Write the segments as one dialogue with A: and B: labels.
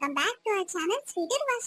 A: Welcome back to our channel sweeter భాష.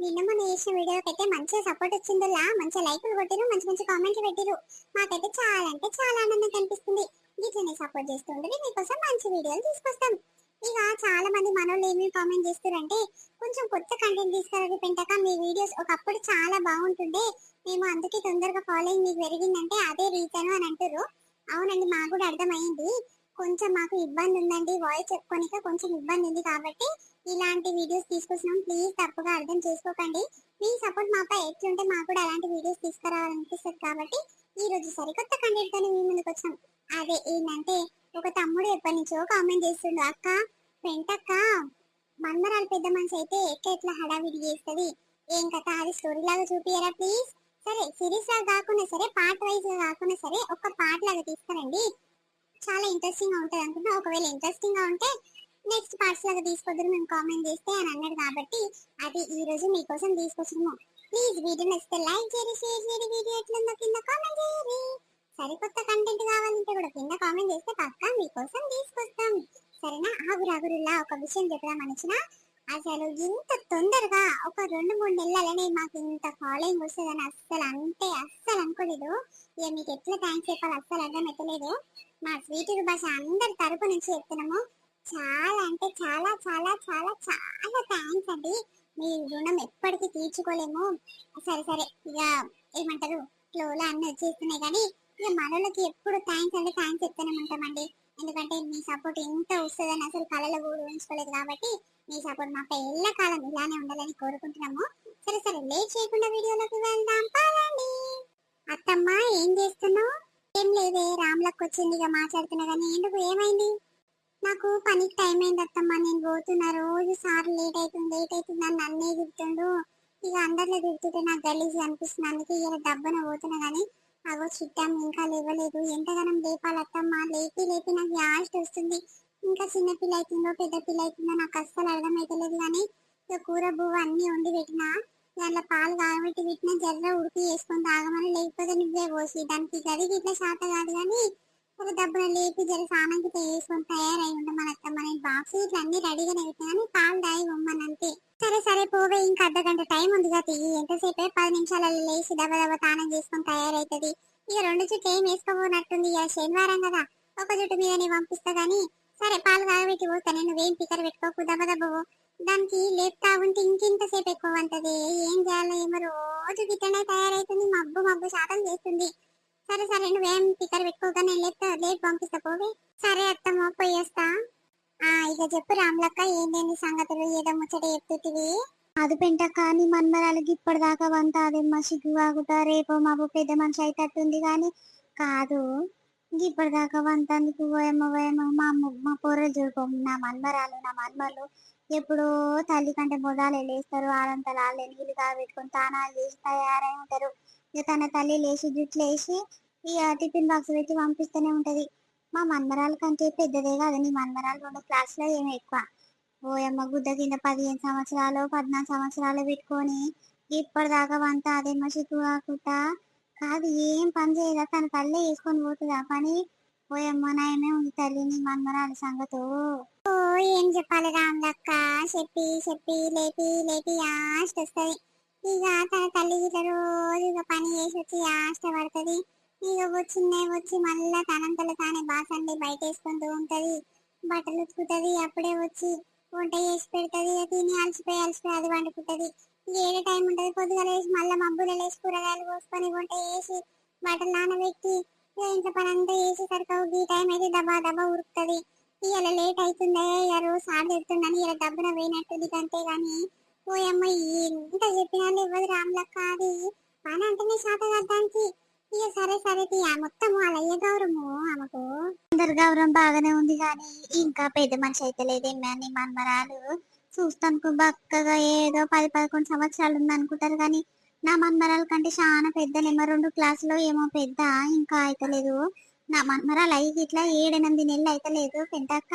A: నిన్న మొన్న చేసిన వీడియోకి అయితే మంచిగా సపోర్ట్ వచ్చిందిలా. మంచి లైకులు కొట్టిరు మంచి మంచి కామెంట్లు పెట్టిరు. మాకైతే చాలా అంటే చాలా ఆనందం కనిపిస్తుంది. ఇట్లనే సపోర్ట్ చేస్తుంటే మీకోసం మంచి వీడియోలు తీసుకొస్తాం. ఇక చాలా మంది మనోళ్ళు ఏమి కామెంట్ చేస్తారంటే కొంచెం కొత్త కంటెంట్ తీసుకురండి పెంటాక. మీ వీడియోస్ ఒకప్పుడు చాలా బాగుంటుండే. మేము అందుకే తొందరగా ఫాలోయింగ్ మీకు పెరిగిందంటే అదే రీజన్ అని అంటారు అవునండి మాకు కూడా అర్థమైంది కొంచెం మాకు ఇబ్బంది ఉందండి. వాయిస్ చెప్పుకోనిక కొంచెం ఇబ్బంది ఉంది కాబట్టి ఇలాంటి వీడియోస్ తీసుకొచ్చినాం. ప్లీజ్ తప్పుగా అర్థం చేసుకోకండి. మీ సపోర్ట్ మాపై ఎట్లుంటే మాకు కూడా అలాంటి వీడియోస్ తీసుకురావాలనిపిస్తుంది కాబట్టి ఈ రోజు సరికొత్త కంటెంట్ తోనే మీ ముందుకు వచ్చాం. అదే ఏంటంటే ఒక తమ్ముడు ఎప్పటి నుంచో కామెంట్ చేస్తుండు అక్క పెంటక్క మన్మరాలు పెద్ద మనిషి అయితే ఎక్క ఎట్లా హడావిడి చేస్తుంది? ఏం కథ? అది స్టోరీ లాగా చూపియరా ప్లీజ్ సరే సిరీస్ లాగా కాకుండా సరే పార్ట్ వైజ్గా కాకుండా సరే ఒక పార్ట్ లాగా తీసుకురండి. చాలా ఇంట్రెస్టింగ్గా ఉంటుంది అనుకుంటా ఒకవేళ ఇంట్రెస్టింగ్గా ఉంటే నెక్స్ట్ పార్ట్స్ లాగా తీసుకొద్దురు మేము కామెంట్ చేస్తే అని అన్నాడు కాబట్టి అది ఈ రోజు మీకోసం తీసుకొచ్చినాము ప్లీజ్ వీడియో నచ్చితే లైక్ చేయండి షేర్ చేయండి వీడియో ఎట్లుందో కింద కామెంట్ చేయండి. సరికొత్త కంటెంట్ కావాలంటే కూడా కింద కామెంట్ చేస్తే పక్కా మీకోసం తీసుకొస్తాం. సరేనా? ఆగురు ఆగురులా ఒక విషయం చెప్దాం వచ్చిన అసలు ఇంత తొందరగా ఒక రెండు మూడు నెలలనే మాకు ఇంత ఫాలోయింగ్ వస్తుందని అస్సలు అంటే అస్సలు అనుకోలేదు. ఇక మీకు ఎట్లా థ్యాంక్స్ చెప్పాలి అస్సలు అర్థం ఎత్తలేదు మా స్వీట్ భాష అందరి తరపు నుంచి చెప్తున్నాము. చాలా అంటే చాలా చాలా చాలా చాలా థ్యాంక్స్ అండి. మీ రుణం ఎప్పటికీ తీర్చుకోలేము. సరే సరే ఇక ఏమంటారు? ఫ్లోలో అన్ని వచ్చేస్తున్నాయి కానీ ఇక మనోళ్ళకి ఎప్పుడు థ్యాంక్స్ అంటే థ్యాంక్స్ చెప్తూనే ఉంటామండి. ఎందుకంటే మీ సపోర్ట్ ఎంత వస్తుందని అసలు కళలో కూడా ఊహించుకోలేదు కాబట్టి మీ సపోర్ట్ మాపై ఎల్లకాలం ఇలానే ఉండాలని కోరుకుంటున్నాము. సరే సరే లేట్ చేయకుండా వీడియోలోకి వెళ్దాం. పాలండి అత్తమ్మ ఏం చేస్తున్నావు? ఏం లేదే రామ్లకు వచ్చింది ఇక మాట్లాడుతున్నా కానీ ఎందుకు? ఏమైంది? నాకు పనికి టైం అయింది అత్తమ్మ నేను పోతున్నా. రోజు సార్ లేట్ అవుతుంది లేట్ అవుతుంది అని నన్నే తిడుతుండు. ఇక అందరిలో తిడుతుంటే నాకు గలీజ్ అనిపిస్తుంది. అందుకే ఇక డబ్బున పోతున్నా కానీ అగో చిట్టాం ఇంకా లేవలేదు. ఎంతగానం లేపాలి అత్తమ్మ లేపి లేపి నాకు యాస్ట్ వస్తుంది. ఇంకా చిన్న పిల్ల అవుతుందో పెద్ద పిల్ల అవుతుందో నాకు అస్సలు అర్థమవుతలేదు కానీ ఇక కూర బువ్వ అన్ని వండి పెట్టినా దాంట్లో పాలు కాగబెట్టి పెట్టినా జర్ర ఉడికి వేసుకొని తాగమని లేకపోతే నువ్వే పోసి దానికి గదికి ఇట్లా శాత కాదు కానీ ఒక దెబ్బన లేపి జర స్నానం వేసుకొని తయారై ఉంటే మన అత్తమ్మ నేను బాక్స్ ఇట్లా అన్ని రెడీగానే పెట్టాను పాలు దాయి ఉమ్మని అంతే సరే సరే పోవే ఇంకా అర్ధ గంట టైం ఉంది కదా ఎంతసేపే? పది నిమిషాలలో లేచి దెబ్బ దెబ్బ తానం చేసుకొని తయారైతుంది. ఇక రెండు చుట్టూ ఏం వేసుకోబోనట్టుంది? ఇక శనివారం కదా. ఒక జుట్టు మీద నేను పంపిస్తా గానీ. సరే పాలు తాగబెట్టి పోతా. నేను వేం పికర్ పెట్టుకోకు దెబ్బ దెబ్బవు దానికి లేపుతా ఉంటే ఇంకెంతసేపు ఎక్కువ అంటది ఏం చేయాలో ఏమో రోజు గిట్టనే తయారైతుంది. మబ్బు మబ్బు శాతం చేస్తుంది. సరే సరే నువ్వేం పికర్ పెట్టుకోగా నేను లేట్ పంపిస్తా పోవి. సరే అత్తమ్మ పోయేస్తా ఆ ఇక చెప్పు రామ్లక్క ఏంటేంటి సంగతులు? ఏదో ముచ్చట చెప్తుంటివి. అది పెంట కానీ మన్మరాలకి ఇప్పటిదాకా వంత అదేమ్మా సిగ్గు రేపో మాపు పెద్ద మనిషి అయితట్టుంది కానీ కాదు. ఇప్పటిదాకా వంత అందుకు పోయమ్మ పోయమ్మ మా మా పొర్రలు చూడుకోము. నా మన్మరాలు నా మన్మలు ఎప్పుడో తల్లి కంటే మొదలు వెళ్ళేస్తారు ఆడంతా వాళ్ళు నీళ్ళు కాబెట్టుకొని తానాలు చేసి తయారై ఉంటారు. ఇక తన తల్లి లేచి జుట్లు వేసి ఇక టిఫిన్ బాక్స్ పెట్టి పంపిస్తూనే ఉంటది. మా మన్మరాల కంటే పెద్దదే కాదు నీ మన్మరాలు రెండు క్లాసులో ఏమి ఎక్కువ. ఓయమ్మ గుద్ద కింద పదిహేను సంవత్సరాలు పద్నాలుగు సంవత్సరాలు పెట్టుకొని ఇప్పటిదాకా అంతా అదేమో చిక్కు కాకుండా కాదు ఏం పని చేయదా? తన తల్లే వేసుకొని పోతుందా? పని ఓయమ్మ నాయమే ఉంది తల్లి నీ మన్మరాల సంగతో. ఓ ఏం చెప్పాలి రామ్లక్క? చెప్పి చెప్పి లేపి లేపి ఆస్ట్ వస్తుంది. ఇక తన తల్లి ఇట్లా రోజు ఇక పని చేసి వచ్చి ఆశ పడుతుంది ఇక వచ్చిందే వచ్చి మళ్ళా తనంతలో తానే బాసండి బయట వేసుకుంటూ ఉంటది బట్టలు ఉతుకుతుంది అప్పుడే వచ్చి వంట చేసి పెడుతుంది ఇక తిని అలసిపోయి అలసిపోయి అది వండుకుంటుంది. ఇక ఏడే టైం ఉంటుంది? పొద్దుగా లేచి మళ్ళీ మబ్బులు లేచి కూరగాయలు కోసుకొని వంట చేసి బట్టలు నానబెట్టి ఇంట్లో పని అంతా చేసేసరికి ఈ టైం అయితే దబా దబా ఉరుకుతుంది. ఇవాళ లేట్ అవుతుందే ఇక రోజు సార్ తిడుతుందని ఇలా డబ్బున పోయినట్టుంది అంతే కానీ ఓయమ్మ ఎంత చెప్పినా ఇవ్వదు రామ్లక్క అది. పని అంటేనే శాత ఇక సరే సరే తీ ఆ మొత్తం వాళ్ళ అయ్య గౌరవము ఆమెకు. అందరు గౌరవం బాగానే ఉంది కానీ ఇంకా పెద్ద మనిషి అయితే లేదేమే అని మన్మరాలు. చూస్తాను బక్కగా ఏదో పది పదకొండు సంవత్సరాలు ఉంది అనుకుంటారు కానీ నా మన్మరాల కంటే చాలా పెద్దనేమో రెండు క్లాసులో ఏమో పెద్ద ఇంకా అయితలేదు నా మన్మరాలు అయ్యి ఇట్లా ఏడెనిమిది నెలలు అయితలేదు పెంటక్క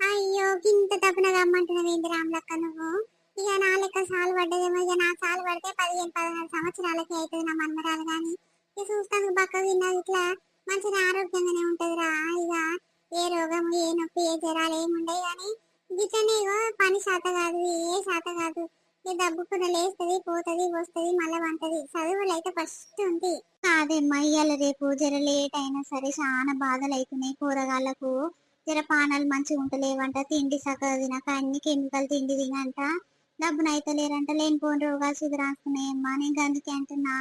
A: అయ్యో ఇంత తప్పున రమ్మంటున్నావు ఏంటి రామ్లక్క నువ్వు? ఇక నా లెక్క సాలు పడ్డదేమో. ఇక నా సాలు పడితే పదిహేను పదహారు సంవత్సరాలకి అవుతుంది నా మన్మరాలు కానీ ఇక చూస్తాను బక్క విన్నా ఇట్లా మంచిగా ఆరోగ్యంగానే ఉంటదిరా. ఇక ఏ రోగం ఏ నొప్పి ఏ జ్వరాలు ఏమి ఉండవు కానీ గిట్లనే ఇగో పని శాత కాదు ఏ శాత కాదు. ఈ దబ్బుకున్న లేస్తుంది పోతది వస్తుంది మళ్ళీ వంటది. చదువులు అయితే ఫస్ట్ ఉంది.
B: కాదేమ్మా ఇవాళ రేపు జర లేట్ అయినా సరే చాలా బాధలు అవుతున్నాయి కూరగాళ్ళకు. జర పానాలు మంచిగా ఉంటలేవంట తిండి సగ తినక అన్ని కెమికల్ తిండి తినంట. డబ్బును అయితే లేరంట లేనిపోని రోగాలు సుధరాస్తున్నాయమ్మా నేను అందుకే అంటున్నా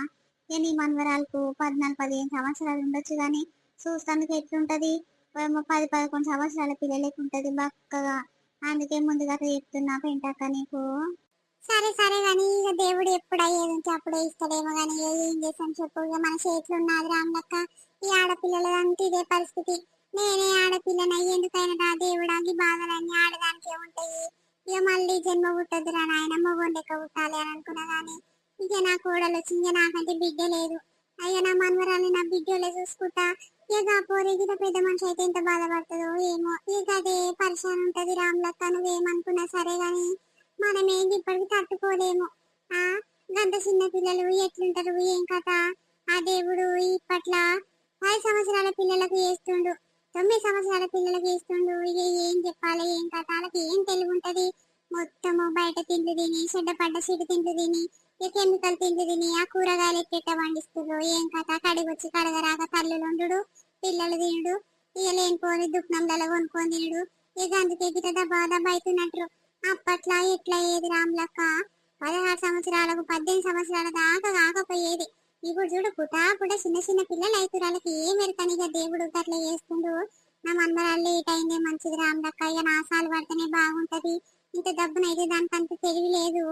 B: నేను ఈ మనవరాలకు పద్నాలుగు పదిహేను సంవత్సరాలు ఉండొచ్చు కానీ చూస్తానికి ఎట్లుంటది? ఏమో పది పదకొండు సంవత్సరాల పిల్లలకి ఉంటది బక్కగా. అందుకే ముందుగా చెప్తున్నా పెంటక్క నీకు.
A: సరే సరే కానీ ఇక దేవుడు ఎప్పుడు అయ్యేది ఉంటే అప్పుడే ఇస్తాడేమో కానీ ఏం చేసాం చెప్పు. ఇక మన చేతిలో ఉన్నది రామ్లక్క ఈ ఆడపిల్లల అంటే ఇదే పరిస్థితి. నేనే ఆడపిల్లని అయ్యేందుకైనా రా దేవుడా బాధలన్నీ ఆడదానికే ఉంటాయి. ఇక మళ్ళీ జన్మ పుట్టదురా నాయన గొండెక్క పుట్టాలి అని అనుకున్నా గాని ఇక నా కోడలు వచ్చింది నాకంటే బిడ్డ లేదు. అయ్యా నా మనవరాలు నా బిడ్డలే చూసుకుంటా ఇక ఆ పెద్ద మనిషి అయితే ఎంత బాధపడుతుందో ఏమో. ఇక అదే పరిశాన్ ఉంటది రామ్లక్క నువ్వేమనుకున్నా సరే కానీ మనం ఏం ఇప్పటికి తట్టుకోలేము. ఆ గంత చిన్న పిల్లలు ఎట్లుంటారు ఏం కథ? ఆ దేవుడు ఇప్పట్ల పది సంవత్సరాల పిల్లలకు చేస్తుండు. తొమ్మిది సంవత్సరాల పిల్లలకి ఇస్తుండు. ఇక ఏం చెప్పాలి ఏం కథ? వాళ్ళకి ఏం తెలివి ఉంటది? మొత్తము బయట తిండి తిని చెడ్డ పడ్డ సిడి తిండి తిని ఈ కెమికల్ తిండి తిని ఆ కూరగాయలు ఎట్టెట్ట పండిస్తుండ్రు ఏం కథ? కడిగొచ్చి కడగరాక తల్లులు ఉండు పిల్లలు తినుడు. ఇక లేనిపోని దుఃఖంలలో కొనుక్కొని తినడు. ఇక అందుకే గిట దబ్బా దబ్బా అవుతున్నట్టు. అప్పట్లో ఎట్లా ఏది రామ్లక్క? పదహారు సంవత్సరాలకు పద్దెనిమిది సంవత్సరాల దాకా కాకపోయేది. ఇప్పుడు చూడు పుటా పుట చిన్న చిన్న పిల్లలు అవుతురాలకి ఏం ఎరకనిగా దేవుడు అట్లా చేస్తుండు. నా మనమరాళ్ళు లేట్ అయిందే మంచిది రామ్లక్క ఇక నాసాలు పడితేనే బాగుంటది. ఇంత డబ్బునైతే దానికి అంత తెలివి లేదు.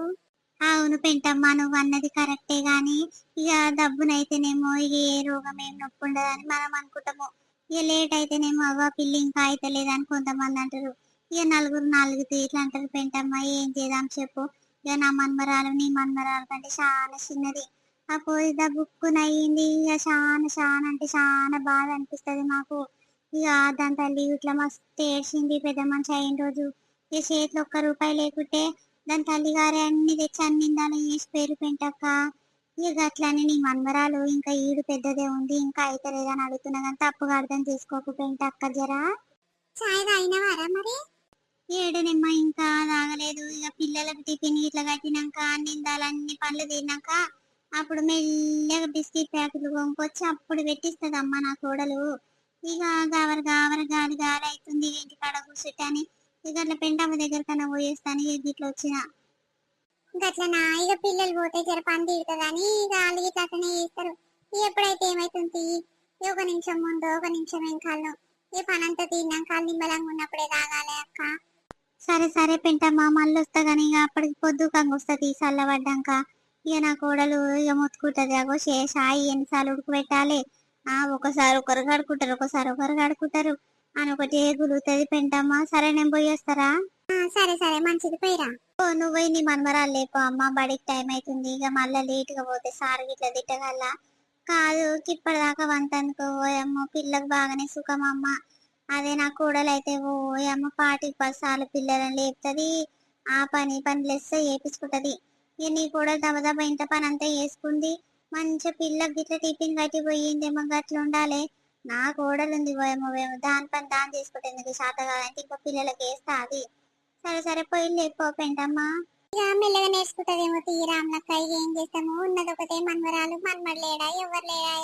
B: అవును పెంటమ్మ నువ్వు అన్నది కరెక్టే గాని ఇక డబ్బునైతేనేమో ఇక ఏ రోగం ఏం నొప్పి ఉండదని మనం అనుకుంటాము. ఇక లేట్ అయితేనేమో అవ్వ పిల్లి ఇంకా అయితే లేదని కొంతమంది అంటారు. ఇక నలుగురు నాలుగు ఇట్లా అంటారు పెంటమ్మ ఏం చేద్దాం చెప్పు. ఇక నా మన్మరాలు నీ మన్మరాలు కంటే చాలా చిన్నది. ఆ పోయి బుక్కున అయ్యింది ఇక చాలా చాలా అంటే చాలా బాధ అనిపిస్తది మాకు. ఇక దాని తల్లి ఇట్లా మస్తు ఏడ్చింది పెద్ద మనిషి అయిన రోజు. ఇక చేతిలో ఒక్క రూపాయి లేకుంటే దాని తల్లిగారే అన్ని తెచ్చి అన్ని ఇందాలు చేసి పేరు పెంటక్క. ఇక అట్లని నీ మన్మరాలు ఇంకా ఈడు పెద్దదే ఉంది ఇంకా అయితే లేదని అడుగుతున్నా కానీ తప్పుగా అర్థం చేసుకోకు పెంటక్క జరా.
A: చాయ్ తాగినవారా మరి?
B: ఏడనమ్మ ఇంకా తాగలేదు. ఇక పిల్లలకు టిఫిన్ ఇట్లా కట్టినాక నిందాలు అన్ని పనులు తిన్నాక అప్పుడు మెల్లగా బిస్కెట్ ప్యాకెట్లు కొనుక్కొచ్చి అప్పుడు పెట్టిస్తుంది అమ్మ నా కోడలు ఇక గావర గావర గాలి గాలి అవుతుంది ఇంటి కాడ కూర్చుంటాని ఇక అట్లా పెంటమ్మ దగ్గర కన్నా పోయేస్తాను ఇక ఇట్లా వచ్చిన.
A: గట్లనా ఇక పిల్లలు పోతే జర పని తీరుతుందని ఇక వాళ్ళు ఇట్లా అట్లనే చేస్తారు. ఇక ఎప్పుడైతే ఏమైతుంది? ఒక నిమిషం ముందు ఒక నిమిషం వెనకాలను ఈ పని అంతా తిన్నాక నిమ్మలంగా ఉన్నప్పుడే తాగాలి అక్క.
B: సరే సరే పెంటమ్మ మళ్ళీ వస్తా కానీ ఇక అప్పటికి పొద్దుకంగా వస్తుంది చల్లబడ్డాక. ఇక నా కోడలు ఇక మొత్తుకుంటది. అగో షాయి ఎన్నిసార్లు ఉడకబెట్టాలి? ఆ ఒకసారి ఒకరు కడుకుంటారు ఒకసారి ఒకరు కడుకుంటారు అని ఒకటి గులుగుతుంది. పెంటమ్మ సరే నేను పోయేస్తారా
A: సరే సరే. మంచిది పోయిరా.
B: ఓ నువ్వు పోయి నీ మనమరాలు లేపో. అమ్మ బడికి టైం అవుతుంది ఇక మళ్ళీ లేట్గా పోతే సార్ గిట్ల తిట్టగల? కాదు ఇప్పటిదాకా వంత అనుకో ఓయమ్మ పిల్లకు బాగానే సుఖం అమ్మ. అదే నా కోడలు అయితే ఓయమ్మ పాటికి పది సార్లు పిల్లలని లేపుతుంది. ఆ పని పని లెస్స చేపించుకుంటది. ఇక నీ కూడా దబదబ ఇంత పని అంతా వేసుకుంది మంచిగా పిల్లకి గిట్ల టిఫిన్ కట్టి పోయిందేమో గట్ల ఉండాలి. నా కోడలు ఉంది పోయేమో. మేము దాని పని దాని తీసుకుంటే ఎందుకు శాత కాదంటే ఇంకో పిల్లలకి వేస్తా అది. సరే సరే పోయి లేపో పెంటమ్మా.
A: ఇక మెల్లగా నేర్చుకుంటదేమో తీరామ్లక్క ఇక ఏం చేస్తాము? ఉన్నది ఒకటే మన్మరాలు మన్మడు లేడా? ఎవరు లేడా?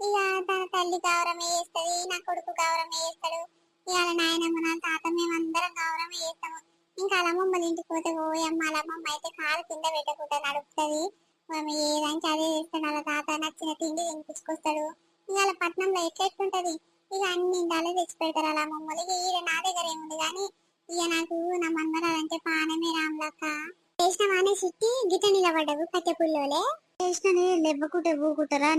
A: ఇక తన తల్లి గౌరవం వేస్తుంది నా కొడుకు గౌరవం వేస్తాడు ఇవాళ నాయనమ్మ నా తాత మేమందరం గౌరవం వేస్తాము ఇంకా అలా మమ్మల్ని ఇంటికి పోతే ఓయమ్మ అలా అయితే కాలు కింద పెట్టకుండా నడుపుతుంది. ఆమె ఏదంటే అదే చేస్తాడు అలా తాత నచ్చిన తిండి తినిపించుకొస్తాడు. ఇవాళ పట్నంలో ఎట్లెట్టుంటది ఇక అన్ని ఇందాలే తెచ్చి పెడతారు అలా మమ్మల్ని ఈయన నా దగ్గర ఏముంది కానీ ఇక నాకు నా మన్మరాలంటే పానమే రామ్లక్క. చేసినవానే చిట్టి? గిట నిలబడ్డవు కట్టెపుల్లోలే పుల్లోలే?
B: చేసినని లెవ్వకుంటే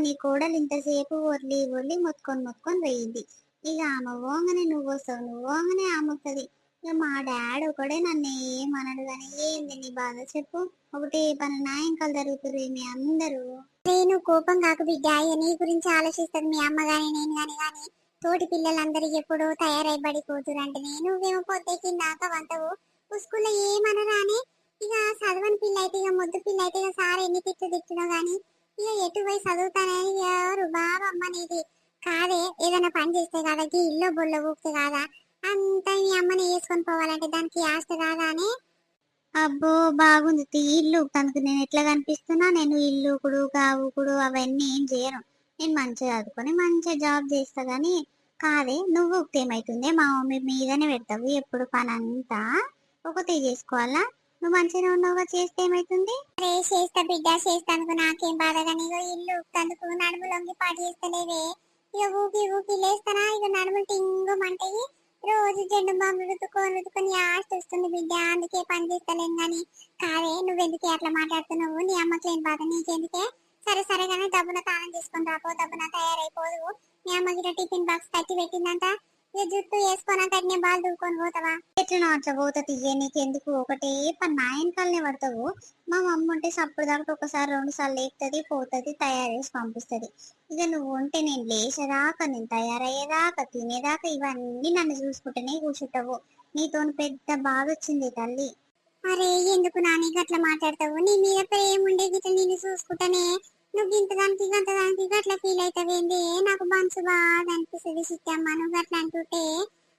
B: నీ కోడలు ఇంతసేపు ఒర్లి ఒర్లి మొత్తుకొని మొత్తుకొని పోయింది. ఇక ఆమె ఓంగనే నువ్వు వస్తావు నువ్వు ఓంగనే ఆమె వస్తుంది మా డాడ్ ఒకడే నన్ను ఏమనడు కానీ ఏంది నీ బాధ చెప్పు. ఒకటి పని నాయంకాలు జరుగుతుంది మీ అందరూ.
A: నేను కోపం కాకు బిడ్డ నీ గురించి ఆలోచిస్తుంది మీ అమ్మ గాని నేను గాని గాని తోటి పిల్లలందరికి ఎప్పుడు తయారై బడి కూతురు అంటే నువ్వేమో పొద్దు కిందాక వంటవు స్కూల్లో ఏమనరాని ఇక చదవని పిల్ల అయితే ఇక ముద్దు పిల్ల అయితే ఇక సార్ ఎన్ని తిట్లు తిట్టినో గాని ఇక ఎటు పోయి చదువుతానని ఎవరు బాబమ్మ నీది కాదే ఏదైనా పని చేస్తే కదా? ఇల్లు బొల్ల ఊపితే కాదా? అంతా మీ అమ్మని వేసుకొని పోవాలంటే దానికి ఆస్తి కాదా
B: అబ్బో బాగుంది. ఇల్లు తనకు నేను ఎట్లా కనిపిస్తున్నా నేను ఇల్లు కుడు కావుకుడు అవన్నీ ఏం చేయను. నేను మంచిగా చదువుకొని మంచిగా జాబ్ చేస్తా గానీ కాదే నువ్వు ఏమైతుంది మా మమ్మీ మీదనే పెడతావు. ఎప్పుడు పని అంతా ఒకటే చేసుకోవాలా? నువ్వు మంచిగా ఉన్నావుగా చేస్తే ఏమైతుంది?
A: రే చేస్తా బిడ్డ చేస్తానుకు నాకేం బాధ కానీ ఇగో ఇల్లు ఉక్తందుకు నడుము లొంగి పాటు చేస్తలేవే ఇక ఊకి ఊకి లేస్తానా? ఇక నడుములు టింగుమంటాయి రోజు జెండు బాంబు రుతుకొని రుతుకొని ఆస్తి వస్తుంది బిడ్డ. అందుకే పని చేస్తలేను గాని. కాదే నువ్వెందుకే అట్లా మాట్లాడుతున్నావు? నీ అమ్మకి లేని బాధ నీకెందుకే? సరే సరే కానీ దబ్బున తానం తీసుకొని రాపో దబ్బున తయారైపోదు. మీ అమ్మకి టిఫిన్ బాక్స్ తట్టి పెట్టిందంట. ఈ జుట్టు వేసుకొని బాల్ దువ్వుకొని పోతావా?
B: ఎట్లా అట్లా పోతా నీకెందుకు ఒకటే పని నా వెనకాలనే పడతావు. మా మమ్మ ఉంటే సప్పుడు దాకా ఒకసారి రెండు సార్లు లేపుతుంది పోతుంది తయారు చేసి పంపిస్తుంది. ఇక నువ్వు ఉంటే నేను లేచేదాకా నేను తయారయ్యేదాకా తినేదాకా ఇవన్నీ నన్ను చూసుకుంటూనే కూర్చుంటావు. నీతో పెద్ద బాధ వచ్చింది తల్లి.
A: అరే ఎందుకు నాని గట్లా మాట్లాడతావు? నీ మీద ప్రేమ ఉండే గిట్ల నేను చూసుకుంటానే నువ్వు గట్లా ఫీల్ అవుతావేంది నాకు మనసు బాగా అనిపిస్తుంది చిట్టమ్మ నువ్వు అట్లా అంటుంటే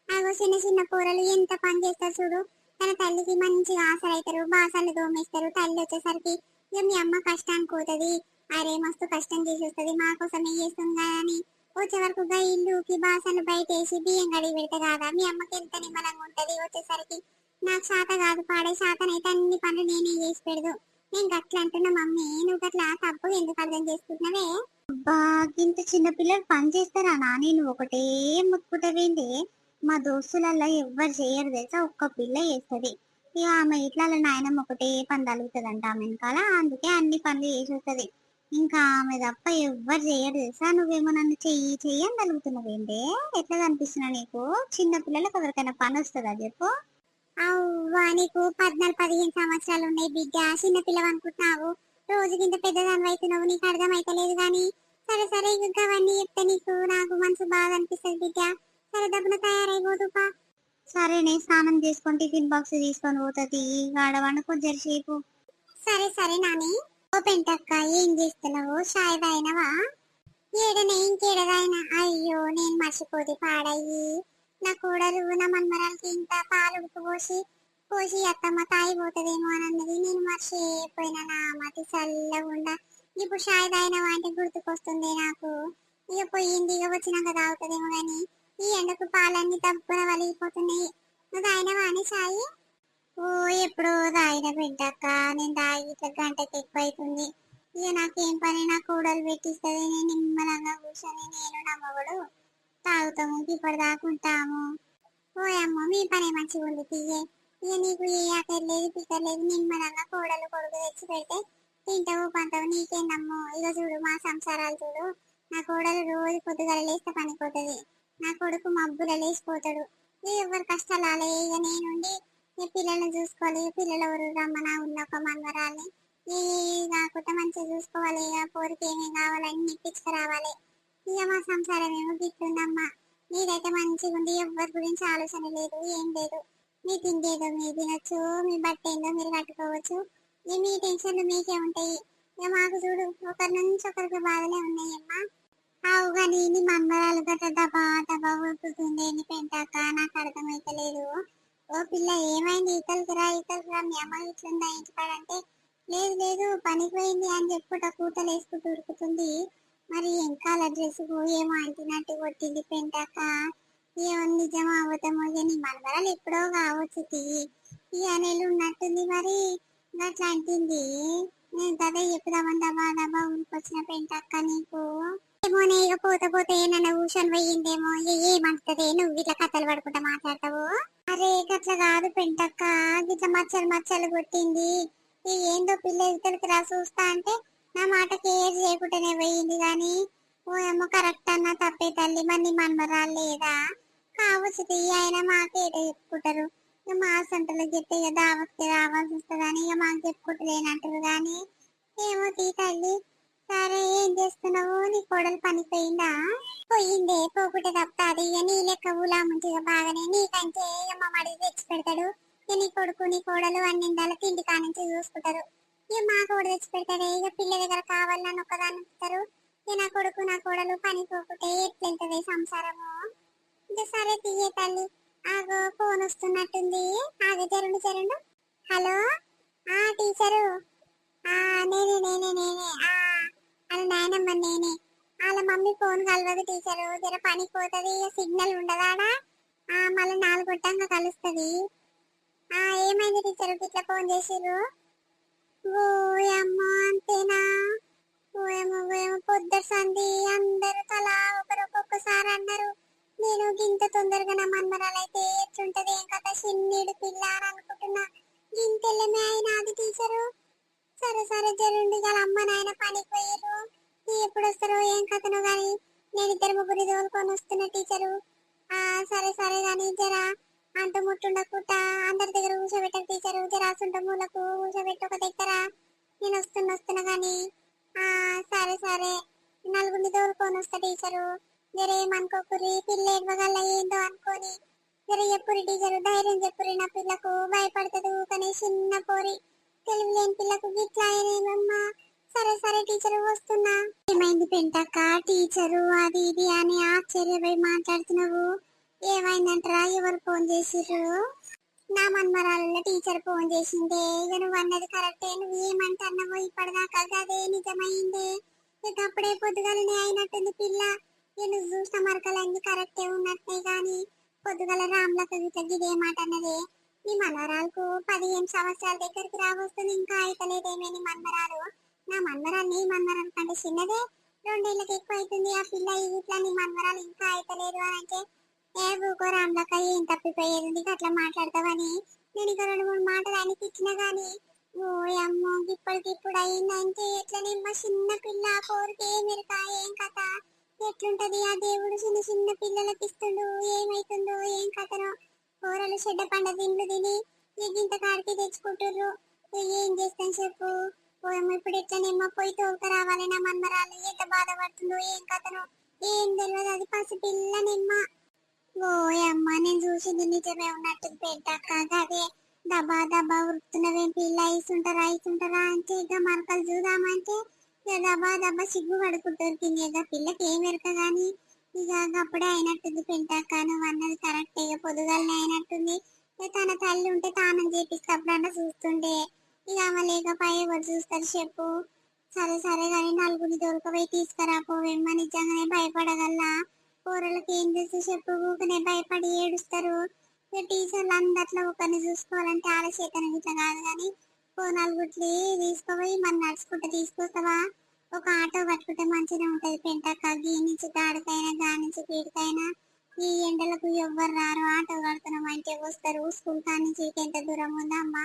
A: అగో చిన్న చిన్న కూరలు ఎంత పని చేస్తారు చూడు. తన తల్లికి మంచిగా ఆశలు అవుతారు బాసలు దోమేస్తారు. తల్లి వచ్చేసరికి ఇక మీ అమ్మ కష్టానికి పోతుంది. అరే మస్తు కష్టం చేసి వస్తుంది. మా ఏం చేస్తుంది కానీ వచ్చే వరకు ఇల్లుకి బాసలు బయట వేసి బియ్యం కడిగి పెడితే కాదా? మీ అమ్మకి ఎంత నిమ్మలంగా ఉంటది? వచ్చేసరికి నాకు శాత కాదు పాడే శాతనైతే అన్ని పనులు నేనే చేసి పెడదు. నేను గట్లా అంటున్నా మమ్మీ. నువ్వు గట్లా తప్పు ఎందుకు అర్థం చేసుకుంటున్నావే?
B: అబ్బా ఇంత చిన్న పిల్లలు పని చేస్తారా నాని? నువ్వు ఒకటే ముట్టుకుంటావేంటి మా దోస్తులల్లో ఎవ్వరు చేయరు తెలుసా? ఒక్క పిల్ల చేస్తుంది. ఇక ఆమె ఇట్లా నాయనమ్మ ఒకటే పని తలుగుతుందంట ఆమె వెనకాల. అందుకే అన్ని పనులు చేసి వస్తుంది. ఇంకా ఆమె తప్ప ఎవ్వరు చేయరు తెలుసా? నువ్వేమో నన్ను చెయ్యి చెయ్యి అని తలుగుతున్నావేంటి ఎట్లా కనిపిస్తున్నా నీకు? చిన్న పిల్లలకు ఎవరికైనా పని వస్తుందా చెప్పు?
A: అవ్వా నీకు పద్నాలుగు పదిహేను సంవత్సరాలు ఉన్నాయి బిడ్డ. చిన్న పిల్లవు అనుకుంటున్నావు. రోజుకి ఇంత పెద్దదాని అవుతున్నావు నీకు అర్థమైతలేదు కానీ సరే సరే ఇంకా అవన్నీ చెప్తే నీకు నాకు మనసు బాగా అనిపిస్తుంది బిడ్డ. సరే దబ్బున తయారైపోదుపా.
B: సరేనే స్నానం చేసుకొని టిఫిన్ బాక్స్ తీసుకొని పోతుంది. ఆడ వండుకో జరసేపు.
A: సరే సరే నాని. ఓ పెంటక్క ఏం చేస్తున్నావు? చాయ్ తాగినవా? ఏడనే ఇంకేడదాయినా అయ్యో నేను మర్చిపోతే పాడయ్యి. నా కూడలు నా మన్మరాలకి ఇంత పాలు ఉడకపోసి పోసి అత్తమ్మ తాగిపోతుందేమో అని అన్నది. నేను మర్చిపోయినా నా మతి చల్లగుండా. ఇప్పుడు చాయ్ అయిన అంటే గుర్తుకొస్తుంది నాకు. ఇక పోయింది ఇక వచ్చినాక తాగుతుందేమో కానీ ఈ ఎండకు పాలన్నీ దబ్బున వలిగిపోతున్నాయి. నువ్వు తాగినవా అని సాయి ఓ ఎప్పుడో తాగిన బిడ్డక్క నేను తాగి ఇట్లా గంటకి ఎక్కువ అవుతుంది ఇక నాకేం పని? నా కూడలు పెట్టిస్తుంది. నేను నిమ్మలంగా కూర్చొని నేను నా మొగుడు. తాగుతాము ఇప్పుడు దాకుంటాము ఓ మీ పని మంచిగా ఉంది పియ్యే ఇక నీకు ఏ ఆకలేదు పిక్కర్లేదు నిమ్మలంగా కోడలు కొడుకు తెచ్చి పెడితే తింటావు పంటవు నీకేందమ్మో. ఇక చూడు మా సంసారాలు చూడు. నా కోడలు రోజు పొద్దుగల లేస్తే పనిపోతుంది నా కొడుకు మబ్బుల లేచిపోతాడు. ఇక ఎవరి కష్టాలు ఆలే ఇక నేనుండి ఈ పిల్లల్ని చూసుకోవాలి. పిల్లలు ఎవరు రమ్మన ఉన్న ఒక మనవరాల్ని ఏ కాకుండా మంచిగా చూసుకోవాలి. ఇక పోరికి ఏమేమి కావాలని ఇప్పించుకురావాలి. ఇక మా సంసారం ఏమో గిట్టుందమ్మా మీదైతే మంచిగా ఉంది ఎవరి గురించి ఆలోచన లేదు ఏం లేదు. మీ తిండేదో మీరు తినొచ్చు మీ బట్ట ఏందో మీరు కట్టుకోవచ్చు. ఇక మీ టెన్షన్లు మీకే ఉంటాయి. ఇక మాకు చూడు ఒకరి నుంచి ఒకరికి బాధలే ఉన్నాయమ్మా. అవు కానీ నీ మమ్మరాలు గట్ట దబా దబా ఊపుతుంది నీ పెంటాక నాకు అర్థమైతలేదు. ఓ పిల్ల ఏమైంది? ఇతలకి రా ఇతలకి రా మీ అమ్మ ఇట్లుందా ఇంటికాడంటే లేదు లేదు పనికి పోయింది అని చెప్పుట కూతలు వేసుకుంటూ ఉరుకుతుంది. మరి వెనకాల డ్రెస్ ఏమో అంటినట్టు కొట్టింది పెంటాక ఏమో నిజమో అబద్ధమో నీ మనవరాలు ఎప్పుడో కావచ్చు తీ. ఈ అనేలు ఉన్నట్టుంది మరి. అట్లా అంటింది. నేను కదా చెప్పుదామని దబా దబా ఊరికొచ్చిన పెంటక్క నీకు. ఏమోనే ఇక పోతే పోతే నన్ను కూర్చొని పోయిందేమో. ఏమంటది నువ్వు ఇట్లా కథలు పడుకుంటా మాట్లాడతావు? అరే గట్ల కాదు పెంటక్క. గిట్ల మచ్చలు మచ్చలు కొట్టింది. ఏందో పిల్ల ఇతలకి రా చూస్తా అంటే నా మాట కేర్ చేయకుండానే పోయింది కానీ ఓ ఏమో కరెక్ట్ అన్న తప్పే తల్లి మరి మన్మరాలు లేదా? కావచ్చు ఆయన అయినా మాకే ఏటో చెప్పుకుంటారు. ఇక మా సంటలకు చెప్తే ఇక దావత్కి రావాల్సి వస్తుందని ఇక మాకు చెప్పుకుంటలేనంటారు కానీ ఏమో తీ తల్లి. సరే ఏం చేస్తున్నావు? నీ కోడలు పనిపోయిందా పోయిందే పోకుంటే తప్పది ఇక నీ లెక్క ఊలా ముంచిగా బాగానే. నీకంటే ఇక మా మడి తెచ్చి పెడతాడు. ఇక నీ కొడుకు నీ కోడలు అన్నిందాల తిండి కానించి చూసుకుంటారు. ఇక మా కూడా తెచ్చి పెడతాడే ఇక పిల్ల దగ్గర కావాలని ఒకదాన్ని ఉంటారు ఇక నా కొడుకు నా కోడలు పని పోకుంటే ఎట్లెళ్తుంది సంసారము? ఇంకా సరే తీయే తల్లి. ఆగో ఫోన్ వస్తున్నట్టుంది. ఆగ జరుండు జరుండు. హలో? ఆ టీచరు. ఆ నేనే నేనే నేనే. ఆ వాళ్ళ నాయనమ్మ నేనే. వాళ్ళ మమ్మీ ఫోన్ కలవదు టీచరు. జర పని పోతుంది సిగ్నల్ ఉండదాడా? ఆ మళ్ళీ నాలుగు గుట్టంగా కలుస్తుంది. ఆ ఏమైంది టీచరు? ఇట్లా ఫోన్ చేసిర్రు? ఓయమ్మా అంతేనా ఓయమ్మ ఓయమ్మ పొద్దుసాంది అందరూ తలా ఒకరు ఒక్కొక్కసారి అన్నారు. నేను గింత తొందరగా నా మన్మరాలైతే ఎట్లుంటది ఏం కథ? చిన్నీడు పిల్ల అని అనుకుంటున్నా. గింతెల్లమే అయినాది టీచరు సరే సరే జరుండి గల అమ్మ నాయన పనికి పోయారు ఎప్పుడు వస్తారో ఏం కథనో గాని నేను ఇద్దరు ముగ్గురు తోలుకొని వస్తున్నా టీచరు. ఆ సరే సరే గాని జరా. అంత ముట్టుండకుండా అందరి దగ్గర ఊసబెట్టక టీచరు జరా అసుంట మూలకు ఊసబెట్టి ఒక దగ్గర. నేను వస్తున్నా వస్తున్నా గాని ఆ సరే సరే. నలుగురిని తోలుకొని వస్తా టీచరు. జర ఏమనుకోకురి పిల్ల ఎడవగల ఏందో అనుకోని. జర ఎప్పుడు టీచరు ధైర్యం చెప్పురి నా పిల్లకు. భయపడుతుంది కానీ చిన్న పోరి. తెలివి లేని పిల్లకు గిట్లా అయినేమమ్మా సరే సరే టీచర్ వస్తున్నా. ఏమైంది పెంటక్క? టీచరు అది ఇది అని ఆశ్చర్యపై మాట్లాడుతున్నావు. ఏమైందంటరా? ఎవరు ఫోన్ చేసిర్రు? నా మన్మరాలలో టీచర్ ఫోన్ చేసిందే. ఇక నువ్వు అన్నది కరెక్టే. నువ్వు ఏమంటున్నావో ఇప్పటిదాకా అదే నిజమైందే. ఇక అప్పుడే పొద్దుగాలనే అయినట్టుంది పిల్ల. ఇక నువ్వు చూసిన మరకలన్నీ కరెక్టే ఉన్నట్టే గాని పొద్దుగల రామ్లక గిట్ల గిదే మాట అన్నదే. నీ మన్మరాలకు పదిహేను సంవత్సరాల దగ్గరికి రావస్తుంది. ఇంకా అయితలేదేమే నీ మన్మరాలు. నా మన్మరాలు నీ మన్మరాలు కంటే చిన్నదే. రెండేళ్ళకి ఎక్కువ అవుతుంది ఆ పిల్ల. ఇట్లా నీ మన్మరాలు ఇంకా అయితలేదు అని అంటే ఏ ఊకో రామ్లక్క ఏం తప్పిపోయేది అట్లా మాట్లాడతావని? నేను ఇక రెండు మూడు మాటలు ఆయనకి ఇచ్చిన గాని ఓ అమ్మో ఇప్పటికి ఇప్పుడు అయిందంటే ఎట్లా? మా చిన్న పిల్ల కోరిక ఏమిరక ఏం కథ? ఎట్లుంటది? ఆ దేవుడు చిన్న చిన్న పిల్లలకి ఇస్తుండు ఏమైతుందో ఏం కథనో? కూరలు చెడ్డ పండ తిండ్లు తిని ఇంత కాడికి తెచ్చుకుంటుర్రు. ఏం చేస్తాను చెప్పు? పోయమ్మ ఇప్పుడు ఎట్లనేమో పోయి తోలుక రావాలి నా మన్మరాలు ఎంత బాధపడుతుందో ఏం కథనో? ఏం తెలియదు అది పసి పిల్ల నిమ్మ నేను చూసింది నిజమే ఉన్నట్టు పెట్టాక అదే. దబా దబా ఉరుకుతున్నవేం పిల్ల ఐసుంటారా ఇస్తుంటారా అంటే ఇక మరకలు చూద్దామంటే ఇక దబా దబా సిగ్గు పడుకుంటుంది ఇక పిల్లకి ఏం ఎరక కానీ ఇక అప్పుడే అయినట్టుంది పెంటాక నువ్వు అన్నది కరెక్ట్. ఇక పొదుగాలనే అయినట్టుంది. తన తల్లి ఉంటే తానం చేపిస్తే అప్పుడన్నా చూస్తుండే. ఇక ఆమె లేకపోయి ఎవరు చూస్తారు చెప్పు. సరే సరే కానీ నలుగురిని దొరకపోయి తీసుకురా పోవేమ్మా నిజంగానే భయపడగల్లా? కూరలకి ఏం చేస్తే చెప్పు? ఊకనే భయపడి ఏడుస్తారు. ఇక టీచర్లు అందట్లో ఒకరిని చూసుకోవాలంటే ఆలచేతన ఇట్లా కాదు కానీ ఓ నలుగురిని తీసుకోపోయి మనం నడుచుకుంటూ తీసుకొస్తావా? ఒక ఆటో పట్టుకుంటే మంచిగా ఉంటది. పెంటక్క గీ నుంచి గాడికైనా గా నుంచి గీడికైనా ఈ ఎండలకు ఎవ్వరు రారు. ఆటో కడుతున్నాం అంటే వస్తారు. స్కూల్ కాడి నుంచి ఎంత దూరం ఉందా అమ్మా.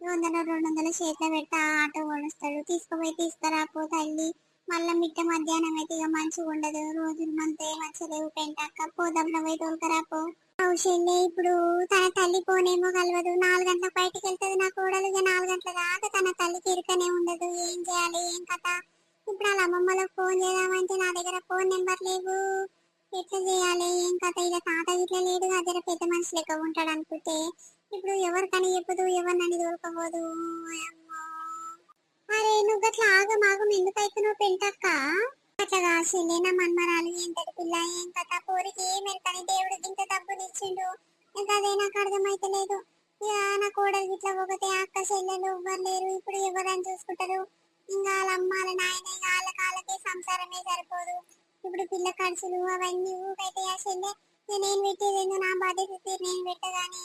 A: వందల రెండు వందల చేతిలో పెట్టి ఆ ఆటో కొడుస్తాడు. తీసుకుపోయి తీసుకురాపో తల్లి మళ్ళీ మిట్ట మధ్యాహ్నం అయితే ఇక మంచిగా ఉండదు. రోజులు మంతే మంచిగా లేవు పెంటక్క పోదాం పోయి తోలుకరా కౌశల్య ఇప్పుడు తన తల్లి పోనేమో కలవదు. నాలుగు గంటల బయటికి వెళ్తుంది నా కోడలు. ఇక నాలుగు గంటల దాకా తన తల్లికి ఇరుకనే ఉండదు. ఏం చేయాలి? ఏం కథ? ఇప్పుడు వాళ్ళ అమ్మమ్మలకు ఫోన్ చేద్దామంటే నా దగ్గర ఫోన్ నెంబర్ లేవు. ఎట్లా చేయాలి? ఏం కథ? ఇక తాత ఇట్లా లేడు. దగ్గర పెద్ద మనిషి లెక్క ఉంటాడు అనుకుంటే. ఇప్పుడు ఎవరికని చెప్పదు? ఎవరినని దొరకబోదు అరే నువ్వు గట్ల ఆగం ఆగం. ఎందుకు అవుతున్నావు పెంటక్క? అట్లా కాసిలే నా మన్మరాలు ఏంటది పిల్ల? ఏం కథ? పోరికి ఏమెరకని దేవుడు ఇంత డబ్బులు ఇచ్చిండు. ఇంకా అదే నాకు అర్థమైతలేదు ఇక నా కోడలు ఇట్లా పోతే అక్క చెల్లెలు ఎవ్వరు లేరు. ఇప్పుడు ఎవరని చూసుకుంటారు? ఇంకా వాళ్ళ అమ్మ వాళ్ళ నాయన వాళ్ళ కాళ్ళకి సంసారమే సరిపోదు. ఇప్పుడు పిల్ల ఖర్చులు అవన్నీ ఊకైతే ఆ చెల్లె నేనేం పెట్టేదేందో నా బాధ్యత నేను పెట్టగానే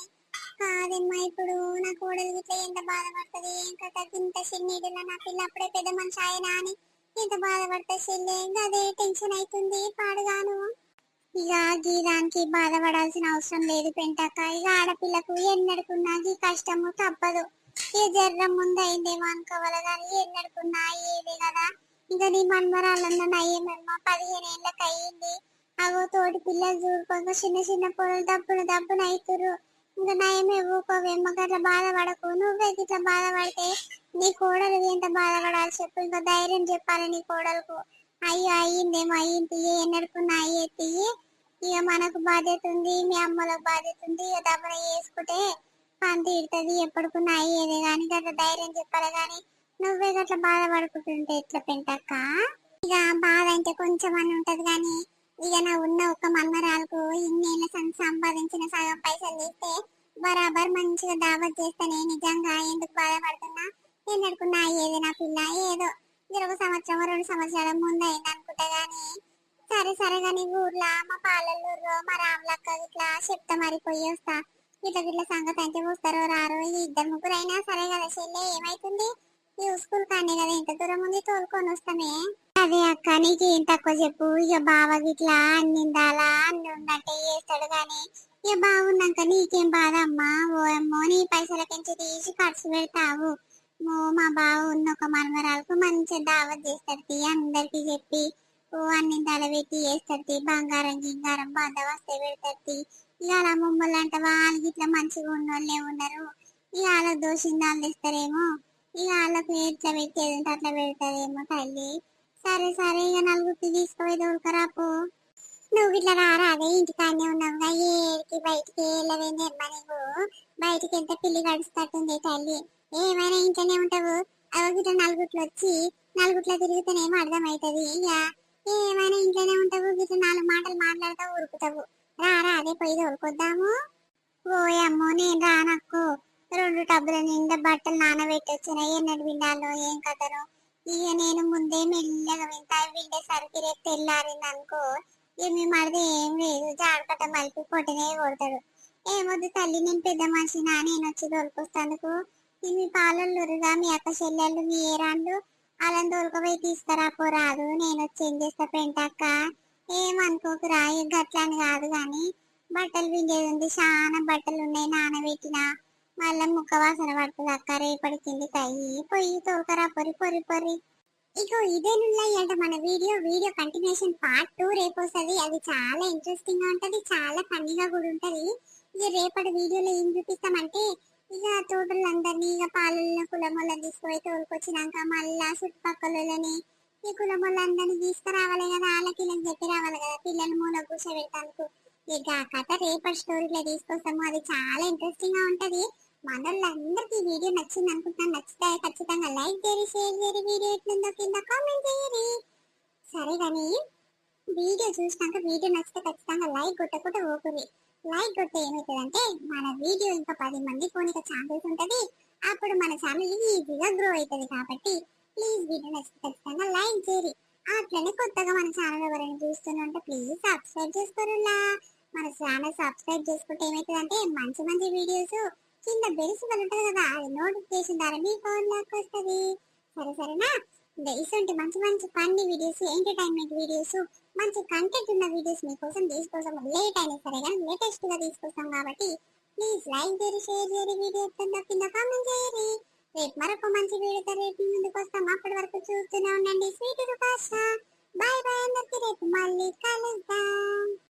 A: కాదమ్మా ఇప్పుడు? నా కోడలు ఇట్లా ఎంత బాధపడుతుంది? ఏం కథ ఇంత చిన్నీడులో నా పిల్ల అప్పుడే పెద్ద మనిషి ఆయన అని ఎంత బాధపడతా చెల్లె? అదే టెన్షన్ అవుతుంది పాడుగాను. ఇక గీ దానికి బాధపడాల్సిన అవసరం లేదు పెంటక్క. ఇక ఆడపిల్లకు ఎన్నడుకున్నా గీ కష్టము తప్పదు. ఏ జర్రం ముందు అనుకోవాలి కానీ ఎన్నడుకున్నా ఏదే కదా? ఇంకా నీ మన్మరాలన్న నయ్యమేమో పదిహేను ఏళ్ళకి అయ్యింది అగో తోటి పిల్లలు చూడుకోక చిన్న చిన్న పొరలు దప్పున దప్పున అవుతురు ఇంకా నయమే ఊకోవేమో గట్లా బాధపడకు. నువ్వే ఇట్లా బాధపడితే నీ కోడలు ఎంత బాధపడాలి చెప్పు. ఇంకా ధైర్యం చెప్పాలి నీ కోడలకు. అయ్యో అయ్యిందేమో అయ్యింది. ఎన్నడుకున్నా అయ్యే తీయి ఇక మనకు బాధ్యత ఉంది మీ అమ్మలకు బాధ్యత ఉంది. ఇక దబ్బన వేసుకుంటే పని తీరుతుంది ఎప్పటికున్నా అయ్యేదే. కానీ గట్లా ధైర్యం చెప్పాలి కానీ నువ్వే గట్లా బాధపడుకుంటుంటే ఎట్లా పెంటక్క? ఇక బాధ అంటే కొంచెం అని ఉంటది కానీ ఇక నా ఉన్న ఒక మన్మరాలకు ఇన్నేళ్ళ సం- సంపాదించిన సగం పైసలు తీస్తే బరాబర్ మంచిగా దావత్ చేస్తానే నిజంగా ఎందుకు బాధపడుతున్నా? నేను ఎన్నడుకున్నా ఏది నా పిల్ల? ఏదో ఇది ఒక సంవత్సరం రెండు సంవత్సరాల ముందు అయింది అనుకుంటా గానీ సరే సరే గానీ ఊర్లో మా పాలల్లూరులో మా రాములక్క ఇట్లా చెప్తా మరి పోయి వస్తా. ఇట్లా ఇట్లా సంగతి అంటే వస్తారో రారో ఇద్దరు ముగ్గురు అయినా సరే కదా చెల్లె ఏమైతుంది? ఈ స్కూల్ కదా ఇంత దూరం ఉంది తోలుకొని వస్తామే అదే అక్క నీకు ఏం తక్కువ చెప్పు. ఇక బావ గిట్లా అన్నిందాలా అన్ని ఉన్నట్టే చేస్తాడు గాని ఇక బాగున్నాక నీకేం బాధ అమ్మా? ఓ అమ్మో నీ పైసల పెంచి తీసి ఖర్చు పెడతావు. ఓ మా బావ ఉన్న ఒక మనమరాలకు మంచిగా దావత్ చేస్తాడు తీ అందరికి చెప్పి. ఓ అన్ని తల పెట్టి చేస్తాడు బంగారం గింగారం బందవస్తే పెడతాడు ఇక అలా మమ్మల్ని అంటే వాళ్ళకి ఇట్లా మంచిగా ఉన్నోళ్ళే ఉన్నారు. ఇక వాళ్ళకి దోషిందాలు ఇస్తారేమో ఇక వాళ్ళకు ఎట్లా పెట్టేది అట్లా పెడతారేమో తల్లి. సరే సరే ఇక నలుగురికి తీసుకుపోయి దొరకరాపు నువ్వు ఇట్లా రారాదే ఇంటికాడనే ఉన్నావుగా. ఏడికి బయటికి వెళ్ళవేంది అమ్మా నీవు బయటికి వెళ్తే పిల్లి గడుస్తట్టుంది తల్లి. ఏమైనా ఇంట్లోనే ఉంటావు? అవి ఇట్లా నలుగుట్లు వచ్చి నలుగుట్లో తిరిగితేనేమో అర్థమవుతుంది. ఇక ఏమైనా ఇంట్లోనే ఉంటావు? ఇట్లా నాలుగు మాటలు మాట్లాడతావు ఊరుకుతావు. రారా అదే పోయి ఓ యమ్ నేను రానక్కు. రెండు టబ్బుల నిండా బట్టలు నానబెట్టొచ్చిన. ఎన్నడు విండాలో ఏం కథను? ఇక నేను ముందే మెల్లగా వింత విండేసరికి రేపు తెల్లారింది అనుకో. ఇక మీ మరిది ఏం లేదు. జాడకట్ట మలిపి కొట్టనే కొడతాడు. ఏమొద్దు తల్లి నేను పెద్ద మనిషినా? నేను వచ్చి తోలుకొస్తానుకు ఇవి మీ పాలల్లురుగా మీ అక్క చెల్లెళ్ళు మీ ఏరాళ్ళు అలా దొరకబోయి తీసుకురా పోరాదు నేను వచ్చి ఏం చేస్తా పెంటక్క? ఏమనుకోకురా ఇక గట్లని కాదు కానీ బట్టలు విండేది ఉంది. చాలా బట్టలు ఉన్నాయి నానబెట్టిన. మళ్ళా ముక్క వాసన పడుతుంది. అక్క రేపటి కింది పొయ్యి తోకరా పొరి పొరి పొరి. ఇగో ఇదే అంటే మన video video continuation part two రేపు వస్తుంది. అది చాలా ఇంట్రెస్టింగ్గా ఉంటది చాలా ఫన్నీగా కూడా ఉంటది. ఇక రేపటి వీడియోలో ఏం చూపిస్తామంటే ఇక తోటలందరినీ ఇక పాలల్లో కులమొల్లని తీసుకుపోయి తోలుకొచ్చినాక మళ్ళా చుట్టుపక్కలని ఈ కులమొల్లందరినీ తీసుకురావాలి కదా వాళ్ళకి ఇలా చెప్పి రావాలి కదా పిల్లలు మూల కూర్చోబెడతాను ఇక కథ రేపటి స్టోరీలో తీసుకొస్తాము. అది చాలా ఇంట్రెస్టింగ్గా ఉంటది. మనోళ్ళందరికీ ఈ వీడియో నచ్చింది అనుకుంటున్నాను. నచ్చితే ఖచ్చితంగా లైక్ చేయరు షేర్ చేయరు వీడియో ఎట్లుందో కింద కామెంట్ చేయరు సరే కానీ వీడియో చూసినాక వీడియో నచ్చితే ఖచ్చితంగా లైక్ కొట్టకుండా ఓకురి లైక్ కొట్టే ఏమవుతుందంటే మన వీడియో ఇంకా పది మంది పోనిక ఛానల్స్ ఉంటుంది. అప్పుడు మన ఛానల్ ఈజీగా గ్రో అవుతుంది కాబట్టి ప్లీజ్ వీడియో నచ్చితే ఖచ్చితంగా లైక్ చేయరు అట్లనే కొత్తగా మన ఛానల్ ఎవరైనా చూస్తుంటే ప్లీజ్ సబ్స్క్రైబ్ చేసుకోరులా. మన ఛానల్ సబ్స్క్రైబ్ చేసుకుంటే ఏమవుతుందంటే మంచి మంచి వీడియోస్ కింద బెల్ సింబల్ ఉంటుంది కదా అది నోటిఫికేషన్ ద్వారా మీ ఫోన్లోకి వస్తుంది. సరే సరేనా? ఇంకా ఇటువంటి మంచి మంచి ఫన్నీ వీడియోస్ ఎంటర్టైన్మెంట్ వీడియోస్ మంచి కంటెంట్ ఉన్న వీడియోస్ మీకోసం తీసుకొస్తాం లేట్ అయినా సరే కానీ లేటెస్ట్గా తీసుకొస్తాం కాబట్టి ప్లీజ్ లైక్ చేయరు షేర్ చేయరు వీడియో కింద కింద కామెంట్ చేయరు రేపు మరొక మంచి వీడియోతో రేపు ముందుకు వస్తాం. అప్పటి వరకు చూస్తూనే ఉండండి. స్వీట్ బాయ్ బాయ్ అందరికీ రేపు మళ్ళీ కలుద్దాం.